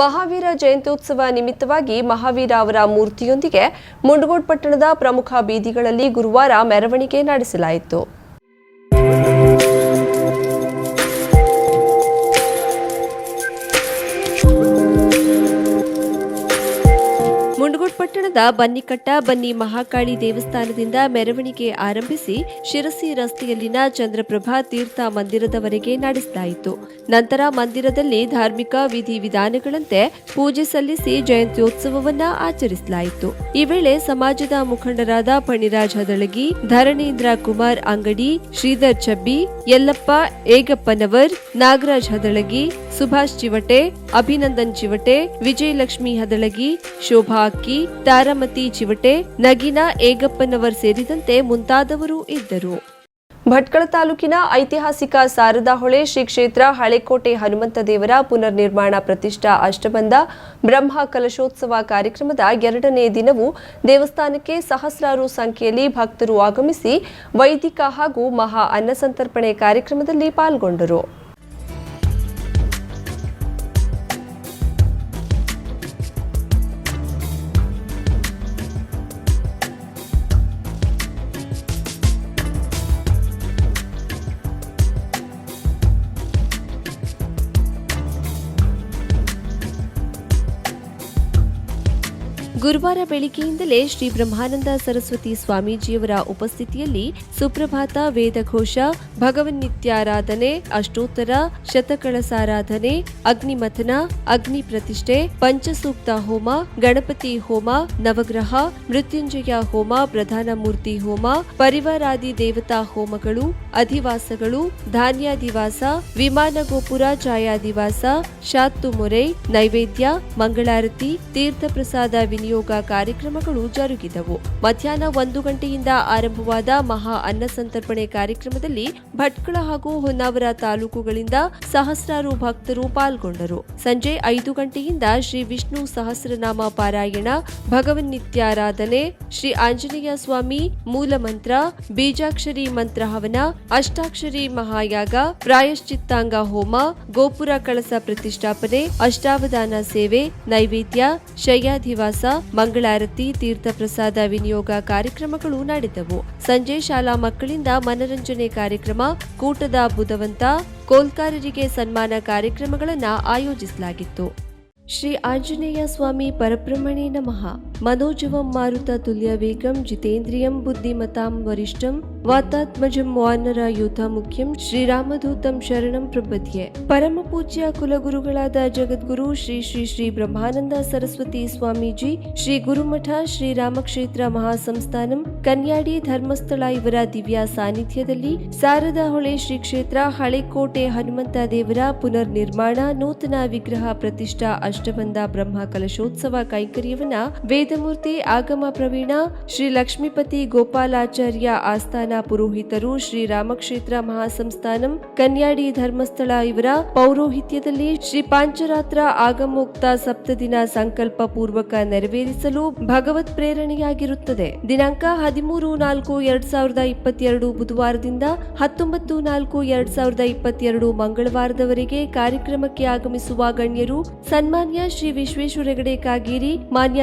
ಮಹಾವೀರ ಜಯಂತ್ಯೋತ್ಸವ ನಿಮಿತ್ತವಾಗಿ ಮಹಾವೀರ ಅವರ ಮೂರ್ತಿಯೊಂದಿಗೆ ಮುಂಡಗೋಡ್ ಪಟ್ಟಣದ ಪ್ರಮುಖ ಬೀದಿಗಳಲ್ಲಿ ಗುರುವಾರ ಮೆರವಣಿಗೆ ನಡೆಸಲಾಯಿತು. ಪಟ್ಟಣದ ಬನ್ನಿಕಟ್ಟ ಬನ್ನಿ ಮಹಾಕಾಳಿ ದೇವಸ್ಥಾನದಿಂದ ಮೆರವಣಿಗೆ ಆರಂಭಿಸಿ ಶಿರಸಿ ರಸ್ತೆಯಲ್ಲಿನ ಚಂದ್ರಪ್ರಭಾ ತೀರ್ಥ ಮಂದಿರದವರೆಗೆ ನಡೆಸಲಾಯಿತು. ನಂತರ ಮಂದಿರದಲ್ಲಿ ಧಾರ್ಮಿಕ ವಿಧಿ ವಿಧಾನಗಳಂತೆ ಪೂಜೆ ಸಲ್ಲಿಸಿ ಜಯಂತ್ಯೋತ್ಸವವನ್ನ ಆಚರಿಸಲಾಯಿತು. ಈ ವೇಳೆ ಸಮಾಜದ ಮುಖಂಡರಾದ ಪಣಿರಾಜ್ ಹದಳಗಿ, ಧರಣೇಂದ್ರ ಕುಮಾರ್ ಅಂಗಡಿ, ಶ್ರೀಧರ್ ಚಬ್ಬಿ, ಯಲ್ಲಪ್ಪ ಏಗಪ್ಪನವರ್, ನಾಗರಾಜ್ ಹದಳಗಿ ಸುಭಾಷ್ ಚಿವಟೆ, ಅಭಿನಂದನ್ ಚಿವಟೆ, ವಿಜಯಲಕ್ಷ್ಮಿ ಹದಳಗಿ, ಶೋಭಾ ಅಕ್ಕಿ, ತಾರಾಮತಿ ಚಿವಟೆ, ನಗಿನಾ ಏಗಪ್ಪನವರ್ ಸೇರಿದಂತೆ ಮುಂತಾದವರು ಇದ್ದರು. ಭಟ್ಕಳ ತಾಲೂಕಿನ ಐತಿಹಾಸಿಕ ಶಾರದಾ ಹೊಳೆ ಶ್ರೀ ಕ್ಷೇತ್ರ ಹಳೆಕೋಟೆ ಹನುಮಂತ ದೇವರ ಪುನರ್ ನಿರ್ಮಾಣ ಪ್ರತಿಷ್ಠಾ ಅಷ್ಟಬಂಧ ಬ್ರಹ್ಮ ಕಲಶೋತ್ಸವ ಕಾರ್ಯಕ್ರಮದ ಎರಡನೇ ದಿನವೂ ದೇವಸ್ಥಾನಕ್ಕೆ ಸಹಸ್ರಾರು ಸಂಖ್ಯೆಯಲ್ಲಿ ಭಕ್ತರು ಆಗಮಿಸಿ ವೈದಿಕ ಹಾಗೂ ಮಹಾ ಅನ್ನಸಂತರ್ಪಣೆ ಕಾರ್ಯಕ್ರಮದಲ್ಲಿ ಪಾಲ್ಗೊಂಡರು. ಗುರುವಾರ ಬೆಳಿಗ್ಗೆಯಿಂದಲೇ ಶ್ರೀ ಬ್ರಹ್ಮಾನಂದ ಸರಸ್ವತಿ ಸ್ವಾಮೀಜಿಯವರ ಉಪಸ್ಥಿತಿಯಲ್ಲಿ ಸುಪ್ರಭಾತ ವೇದಘೋಷ, ಭಗವನ್ನಿತ್ಯಾರಾಧನೆ, ಅಷ್ಟೋತ್ತರ, ಶತಕಳಸಾರಾಧನೆ, ಅಗ್ನಿಮಥನ ಅಗ್ನಿ ಪ್ರತಿಷ್ಠೆ ಪಂಚಸೂಕ್ತ ಹೋಮ, ಗಣಪತಿ ಹೋಮ, ನವಗ್ರಹ, ಮೃತ್ಯುಂಜಯ ಹೋಮ, ಪ್ರಧಾನ ಮೂರ್ತಿ ಹೋಮ, ಪರಿವಾರಾದಿ ದೇವತಾ ಹೋಮಗಳು, ಅಧಿವಾಸಗಳು, ಧಾನ್ಯಾದಿವಾಸ, ವಿಮಾನ ಗೋಪುರ, ಛಾಯಾದಿವಾಸ, ಶಾತ್ತು ಮೊರೆ, ನೈವೇದ್ಯ, ಮಂಗಳಾರತಿ, ತೀರ್ಥ ಪ್ರಸಾದ ವಿನಿಯೋಗ ಕಾರ್ಯಕ್ರಮಗಳು ಜರುಗಿದವು. ಮಧ್ಯಾಹ್ನ ಒಂದು ಗಂಟೆಯಿಂದ ಆರಂಭವಾದ ಮಹಾ ಅನ್ನ ಸಂತರ್ಪಣೆ ಕಾರ್ಯಕ್ರಮದಲ್ಲಿ ಭಟ್ಕಳ ಹಾಗೂ ಹೊನ್ನಾವರ ತಾಲೂಕುಗಳಿಂದ ಸಹಸ್ರಾರು ಭಕ್ತರು ಪಾಲ್ಗೊಂಡರು. ಸಂಜೆ ಐದು ಗಂಟೆಯಿಂದ ಶ್ರೀ ವಿಷ್ಣು ಸಹಸ್ರನಾಮ ಪಾರಾಯಣ ಭಗವನ್ನಿತ್ಯಾರಾಧನೆ ಶ್ರೀ ಆಂಜನೇಯ ಸ್ವಾಮಿ ಮೂಲ ಮಂತ್ರ ಬೀಜಾಕ್ಷರಿ ಮಂತ್ರ ಹವನ ಅಷ್ಟಾಕ್ಷರಿ ಮಹಾಯಾಗ, ಪ್ರಾಯಶ್ಚಿತ್ತಾಂಗ ಹೋಮ, ಗೋಪುರ ಕಳಸ ಪ್ರತಿಷ್ಠಾಪನೆ, ಅಷ್ಟಾವಧಾನ ಸೇವೆ, ನೈವೇದ್ಯ ಶಯ್ಯಾಧಿವಾಸ ಮಂಗಳಾರತಿ ತೀರ್ಥ ಪ್ರಸಾದ ವಿನಿಯೋಗ ಕಾರ್ಯಕ್ರಮಗಳು ನಡೆದವು ಸಂಜೆ ಶಾಲಾ ಮಕ್ಕಳಿಂದ ಮನರಂಜನೆ ಕಾರ್ಯಕ್ರಮ, ಕೂಟದ ಬುಧವಂತ, ಕೋಲ್ಕಾರರಿಗೆ ಸನ್ಮಾನ ಕಾರ್ಯಕ್ರಮಗಳನ್ನು ಆಯೋಜಿಸಲಾಗಿತ್ತು. ಶ್ರೀ ಆಂಜನೇಯ ಸ್ವಾಮಿ ಪರಬ್ರಹ್ಮಣೇ ನಮಃ. ಮನೋಜವಂ ಮಾರುತ ತುಲ್ಯ ವೇಗಂ ಜಿತೇಂದ್ರಿಯಂ ಬುದ್ಧಿಮತಾಂ ವರಿಷ್ಠಂ ವಾತಾತ್ಮಜಂ ವಾನರ ಯೂಥ ಮುಖ್ಯಂ ಶ್ರೀರಾಮಧೂತಂ ಶರಣಂ ಪ್ರಪದ್ಯೆ ಪರಮ ಪೂಜ್ಯ ಕುಲಗುರುಗಳಾದ ಜಗದ್ಗುರು ಶ್ರೀ ಶ್ರೀ ಶ್ರೀ ಬ್ರಹ್ಮಾನಂದ ಸರಸ್ವತಿ ಸ್ವಾಮೀಜಿ, ಶ್ರೀ ಗುರುಮಠ ಶ್ರೀ ರಾಮಕ್ಷೇತ್ರ ಮಹಾಸಂಸ್ಥಾನಂ, ಕನ್ಯಾಡಿ ಧರ್ಮಸ್ಥಳ ಇವರ ದಿವ್ಯ ಸಾನ್ನಿಧ್ಯದಲ್ಲಿ ಶಾರದಾ ಹೊಳೆ ಶ್ರೀ ಕ್ಷೇತ್ರ, ಹಳೆಕೋಟೆ ಹನುಮಂತ ದೇವರ ಪುನರ್ ನಿರ್ಮಾಣ ನೂತನ ವಿಗ್ರಹ ಪ್ರತಿಷ್ಠಾ ಅಷ್ಟಬಂಧ ಬ್ರಹ್ಮ ಕಲಶೋತ್ಸವ ಕೈಂಕರ್ಯವನ್ನ ವೇದಮೂರ್ತಿ ಆಗಮ ಪ್ರವೀಣ, ಶ್ರೀ ಲಕ್ಷ್ಮೀಪತಿ ಗೋಪಾಲಾಚಾರ್ಯ ಆಸ್ಥಾನ ಪುರೋಹಿತರು, ಶ್ರೀ ರಾಮಕ್ಷೇತ್ರ ಮಹಾಸಂಸ್ಥಾನಂ, ಕನ್ಯಾಡಿ ಧರ್ಮಸ್ಥಳ ಇವರ ಪೌರೋಹಿತ್ಯದಲ್ಲಿ ಶ್ರೀ ಪಾಂಚರಾತ್ರ ಆಗಮೋಕ್ತ ಸಪ್ತದಿನ ಸಂಕಲ್ಪ ಪೂರ್ವಕ ನೆರವೇರಿಸಲು ಭಗವತ್ ಪ್ರೇರಣೆಯಾಗಿರುತ್ತದೆ. ದಿನಾಂಕ ಹದಿಮೂರು ನಾಲ್ಕು ಎರಡ್ ಸಾವಿರದ ಇಪ್ಪತ್ತೆರಡು ಬುಧವಾರದಿಂದ ಹತ್ತೊಂಬತ್ತು ನಾಲ್ಕು ಎರಡ್ ಸಾವಿರದ ಇಪ್ಪತ್ತೆರಡು ಮಂಗಳವಾರದವರೆಗೆ ಕಾರ್ಯಕ್ರಮಕ್ಕೆ ಆಗಮಿಸುವ ಗಣ್ಯರು ಸನ್ಮಾನ್ಯ ಶ್ರೀ ವಿಶ್ವೇಶ್ವರ ಹೆಗಡೆ ಕಾಗೇರಿ, ಮಾನ್ಯ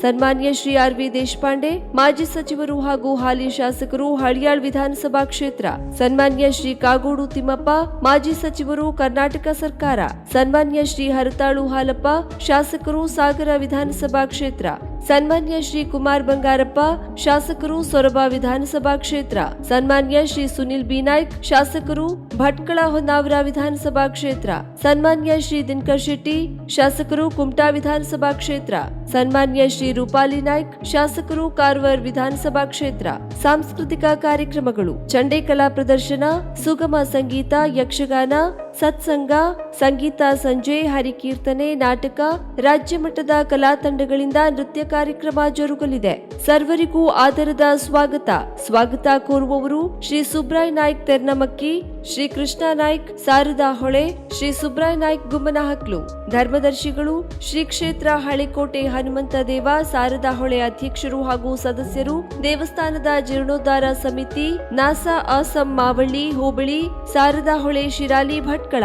ಸನ್ಮಾನ್ಯ ಶ್ರೀ ಆರ್ ವಿ ದೇಶಪಾಂಡೆ, ಮಾಜಿ ಸಚಿವರು ಹಾಗೂ ಹಾಲಿ ಶಾಸಕರು ಹಳಿಯಾಳ್ ವಿಧಾನಸಭಾ ಕ್ಷೇತ್ರ. ಸನ್ಮಾನ್ಯ ಶ್ರೀ ಕಾಗೋಡು ತಿಮ್ಮಪ್ಪ, ಮಾಜಿ ಸಚಿವರು ಕರ್ನಾಟಕ ಸರ್ಕಾರ. ಸನ್ಮಾನ್ಯ ಶ್ರೀ ಹರತಾಳು ಹಾಲಪ್ಪ, ಶಾಸಕರು ಸಾಗರ ವಿಧಾನಸಭಾ ಕ್ಷೇತ್ರ. ಸನ್ಮಾನ್ಯ ಶ್ರೀ ಕುಮಾರ್ ಬಂಗಾರಪ್ಪ, ಶಾಸಕರು ಸೊರಬ ವಿಧಾನಸಭಾ ಕ್ಷೇತ್ರ. ಸನ್ಮಾನ್ಯ ಶ್ರೀ ಸುನಿಲ್ ಬಿ ನಾಯ್ಕ್, ಶಾಸಕರು ಭಟ್ಕಳ ಹೊನ್ನಾವರ ವಿಧಾನಸಭಾ ಕ್ಷೇತ್ರ. ಸನ್ಮಾನ್ಯ ಶ್ರೀ ದಿನಕರ್ ಶೆಟ್ಟಿ, ಶಾಸಕರು ಕುಮಟಾ ವಿಧಾನಸಭಾ ಕ್ಷೇತ್ರ. ಸನ್ಮಾನ್ಯ ಶ್ರೀ ರೂಪಾಲಿ ನಾಯ್ಕ್, ಶಾಸಕರು ಕಾರವಾರ ವಿಧಾನಸಭಾ ಕ್ಷೇತ್ರ. ಸಾಂಸ್ಕೃತಿಕ ಕಾರ್ಯಕ್ರಮಗಳು, ಚಂಡೆ ಕಲಾ ಪ್ರದರ್ಶನ, ಸುಗಮ ಸಂಗೀತ, ಯಕ್ಷಗಾನ, ಸತ್ಸಂಗ, ಸಂಗೀತ ಸಂಜೆ, ಹರಿಕೀರ್ತನೆ, ನಾಟಕ, ರಾಜ್ಯ ಮಟ್ಟದ ಕಲಾ ತಂಡಗಳಿಂದ ನೃತ್ಯ ಕಾರ್ಯಕ್ರಮ ಜರುಗಲಿದೆ. ಸರ್ವರಿಗೂ ಆದರದ ಸ್ವಾಗತ. ಸ್ವಾಗತ ಕೋರುವವರು ಶ್ರೀ ಸುಬ್ರಾಯ್ ನಾಯ್ಕ್ ತೆರ್ನಮಕ್ಕಿ ಶ್ರೀ ಕೃಷ್ಣ ನಾಯ್ಕ್ ಸಾರದಾ ಹೊಳೆ, ಶ್ರೀ ಸುಬ್ರಾಯ್ ನಾಯ್ಕ್ ಗುಮ್ಮನಹಕ್ಲು ಧರ್ಮದರ್ಶಿಗಳು, ಶ್ರೀ ಕ್ಷೇತ್ರ ಹಳೆಕೋಟೆ ಹನುಮಂತ ದೇವ ಸಾರದಾ ಹೊಳೆ ಅಧ್ಯಕ್ಷರು ಹಾಗೂ ಸದಸ್ಯರು, ದೇವಸ್ಥಾನದ ಜೀರ್ಣೋದ್ಧಾರ ಸಮಿತಿ, ನಾಸಾ ಅಸಂ ಮಾವಳ್ಳಿ, ಹೋಬಳಿ, ಸಾರದಾ ಹೊಳೆ ಶಿರಾಲಿ ಭಟ್ಕಳ.